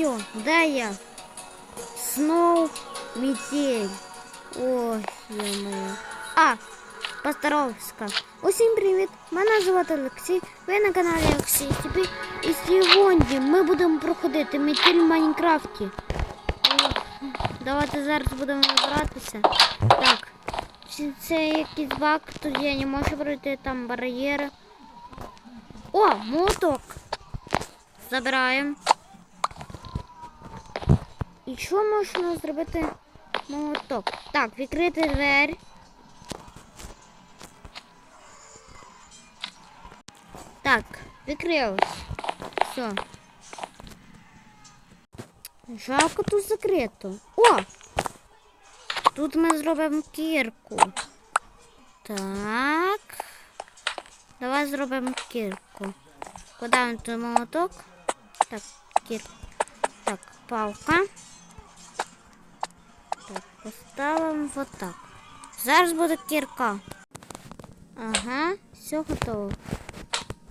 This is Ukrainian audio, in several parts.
Ё-моё, де я? Сноу метель. Ой, ё-моё. А, Поздоровська. Усім привіт! Мене звати Олексій. Ви на каналі Олексій Степі. І сьогодні ми будемо проходити метель в Майнкрафті. Ох, Давайте зараз будемо розбиратися. Так. Чи Це якийсь баг, тут я не можу пройти, там бар'єри. О, молоток. Забираємо. І що можна зробити молоток? Так, відкрити двері. Так, відкрилось. Все. Жалко тут закрито. О! Тут ми зробимо кірку. Так. Давай зробимо кірку. Подаємо тут молоток. Так, кірка. Так, палка. Так, поставимо вот так. Зараз буде кірка. Ага, все готово.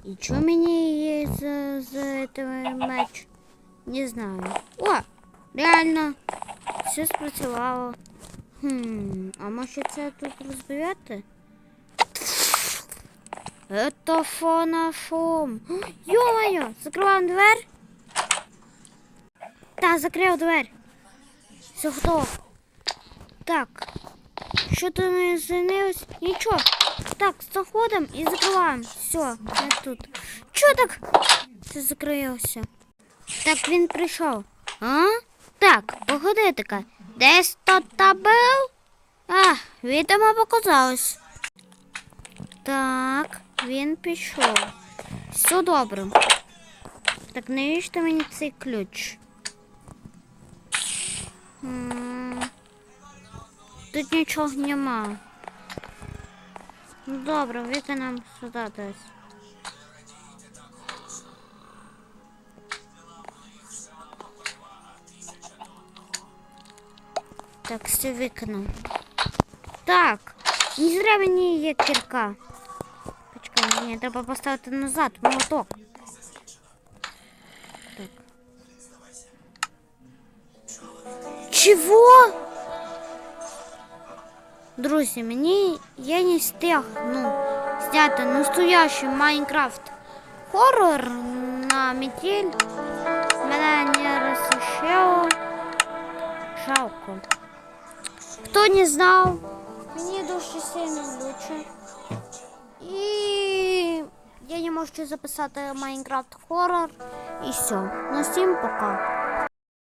И что мне есть за, за этого матч? Не знаю. О, реально, все спрацювало. Хм, а може це тут розбивати? Это фонафом. Ё-моё, закриваємо дверь. Так, закрив дверь. Все готово. Так. Що то не змінилось? Нічого. Так, заходимо і закриваємо. Все, я тут. Чого так? Це закрився. Так він прийшов. А? Так, погоди-ка. Десь тут та був? А, відомо показалось. Так, він пішов. Все добре. Так, навіщо мені цей ключ? М, Тут нічого нема. Ну добре, виконам сюди десь. Так, все виконав. Так, не зря мені є кірка. Почекай, мені треба поставити назад молоток. Так. Чего? Друзі, мені я не встиг ну, зняти настоящий Майнкрафт хоррор на метель. Мене не розсушило. Жалко. Хто не знав, мені дуже сильно лучше. І я не можу записати Майнкрафт хоррор. І все. На всім пока.